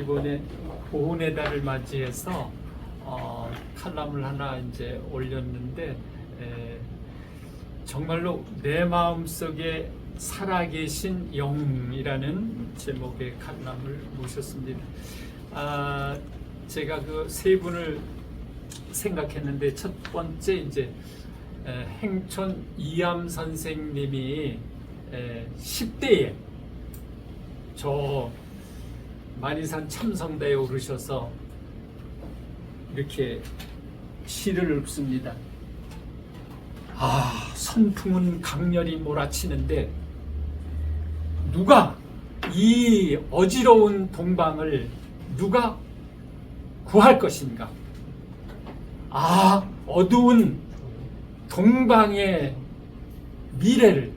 이번에 보훈의 달을 맞이해서 어, 칼럼을 하나 이제 올렸는데 에, 정말로 내 마음 속에 살아계신 영이라는 제목의 칼럼을 모셨습니다. 아, 제가 그 세 분을 생각했는데 첫 번째 이제 에, 행촌 이암 선생님이 에, 10대에 저 만이산 참성대에 오르셔서 이렇게 시를 읊습니다. 아, 선풍은 강렬히 몰아치는데 누가 이 어지러운 동방을 누가 구할 것인가? 아, 어두운 동방의 미래를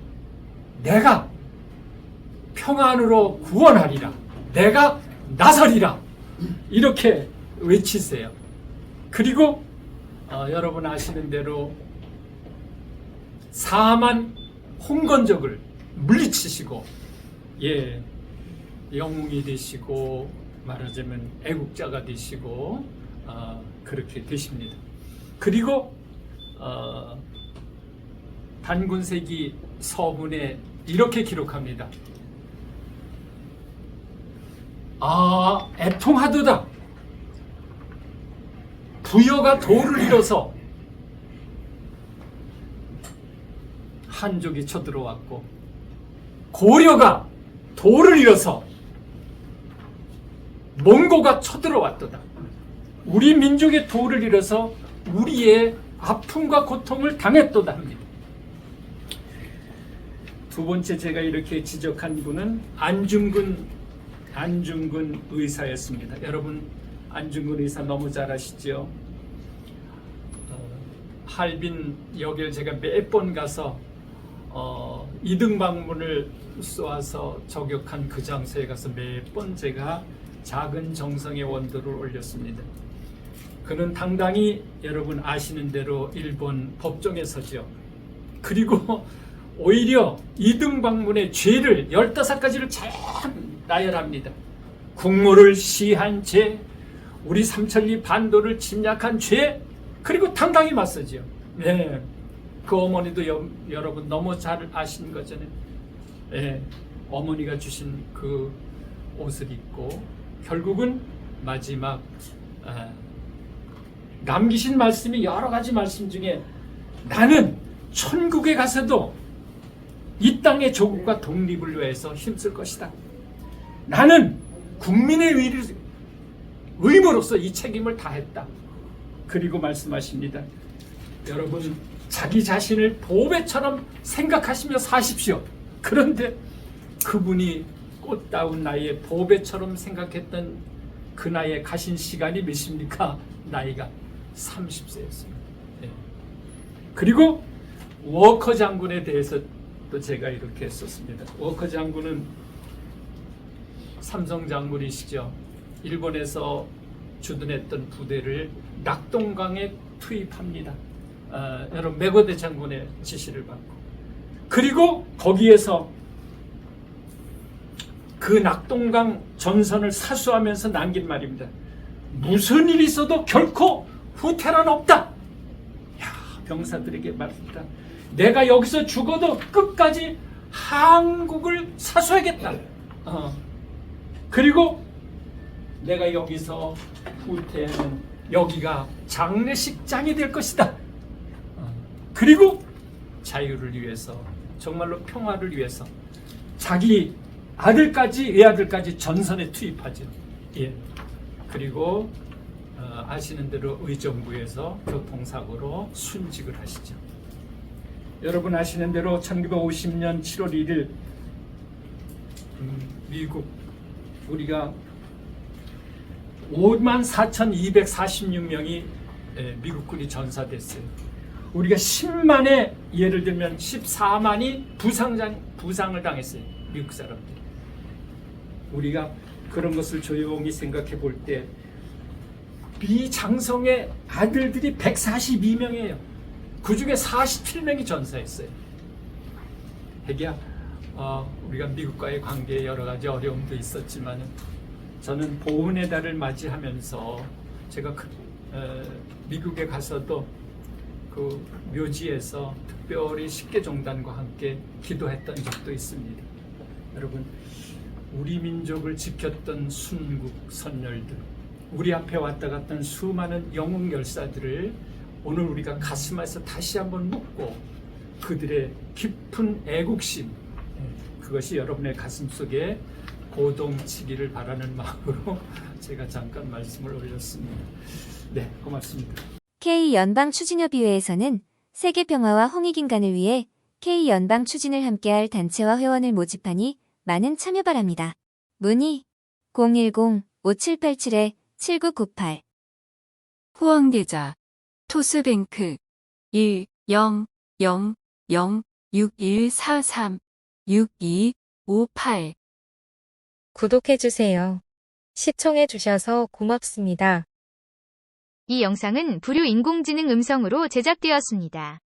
내가 평안으로 구원하리라. 내가 나서리라. 이렇게 외치세요. 그리고 어, 여러분 아시는 대로 사만 홍건적을 물리치시고 예 영웅이 되시고 말하자면 애국자가 되시고 어, 그렇게 되십니다. 그리고 어, 단군세기 서문에 이렇게 기록합니다. 아, 애통하도다. 부여가 도를 잃어서 한족이 쳐들어왔고 고려가 도를 잃어서 몽고가 쳐들어왔도다. 우리 민족의 도를 잃어서 우리의 아픔과 고통을 당했도다 합니다. 두 번째 제가 이렇게 지적한 분은 안중근 안중근 의사였습니다. 여러분 안중근 의사 너무 잘 아시죠? 어, 할빈 역을 제가 몇 번 가서 어, 이등 방문을 쏘아서 저격한 그 장소에 가서 몇 번 제가 작은 정성의 원도를 올렸습니다. 그는 당당히 여러분 아시는 대로 일본 법정에 서죠. 그리고 오히려 이등 방문의 죄를 15가지를 잘 나열합니다. 국모를 시한 죄, 우리 삼천리 반도를 침략한 죄, 그리고 당당히 맞서죠. 네. 그 어머니도 여, 여러분 너무 잘 아시는 거잖아요. 네. 어머니가 주신 그 옷을 입고 결국은 마지막 아, 남기신 말씀이 여러 가지 말씀 중에 나는 천국에 가서도 이 땅의 조국과 독립을 위해서 힘쓸 것이다. 나는 국민의 의를, 의무로서 이 책임을 다했다. 그리고 말씀하십니다. 여러분, 자기 자신을 보배처럼 생각하시며 사십시오. 그런데 그분이 꽃다운 나이에 보배처럼 생각했던 그 나이에 가신 시간이 몇입니까? 나이가 30세였습니다. 예. 그리고 워커 장군에 대해서 또 제가 이렇게 썼습니다. 워커 장군은 삼성 장군이시죠. 일본에서 주둔했던 부대를 낙동강에 투입합니다. 아, 여러분 메고대 장군의 지시를 받고 그리고 거기에서 그 낙동강 전선을 사수하면서 남긴 말입니다. 무슨 일이 있어도 결코 후퇴란 없다. 야, 병사들에게 말합니다. 내가 여기서 죽어도 끝까지 한국을 사수하겠다. 어. 그리고 내가 여기서 후퇴하는 여기가 장례식장이 될 것이다. 어. 그리고 자유를 위해서 정말로 평화를 위해서 자기 아들까지 외아들까지 전선에 투입하죠. 예. 그리고 어, 아시는 대로 의정부에서 교통사고로 순직을 하시죠. 여러분 아시는 대로 1950년 7월 1일 음, 미국 우리가 5만 4,246명이 예, 미국군이 전사됐어요. 우리가 10만에 예를 들면 14만이 부상장, 부상을 당했어요. 미국 사람들. 우리가 그런 것을 조용히 생각해 볼 때 비장성의 아들들이 142명이에요. 그 중에 47명이 전사했어요. 핵이야, 어, 우리가 미국과의 관계에 여러 가지 어려움도 있었지만 저는 보훈의 달을 맞이하면서 제가 그, 에, 미국에 가서도 그 묘지에서 특별히 식계종단과 함께 기도했던 적도 있습니다. 여러분, 우리 민족을 지켰던 순국 선열들, 우리 앞에 왔다 갔던 수많은 영웅 열사들을 오늘 우리가 가슴에서 다시 한번 묻고 그들의 깊은 애국심, 예, 그것이 여러분의 가슴 속에 고동치기를 바라는 마음으로 제가 잠깐 말씀을 올렸습니다. 네, 고맙습니다. K 연방 추진협의회에서는 세계 평화와 홍익 인간을 위해 K 연방 추진을 함께할 단체와 회원을 모집하니 많은 참여 바랍니다. 문의 010-5787-7998 후원계좌 토스뱅크 1 0 0 0 6 1 4 3 6 2 5 8 구독해주세요. 시청해주셔서 고맙습니다. 이 영상은 부류 인공지능 음성으로 제작되었습니다.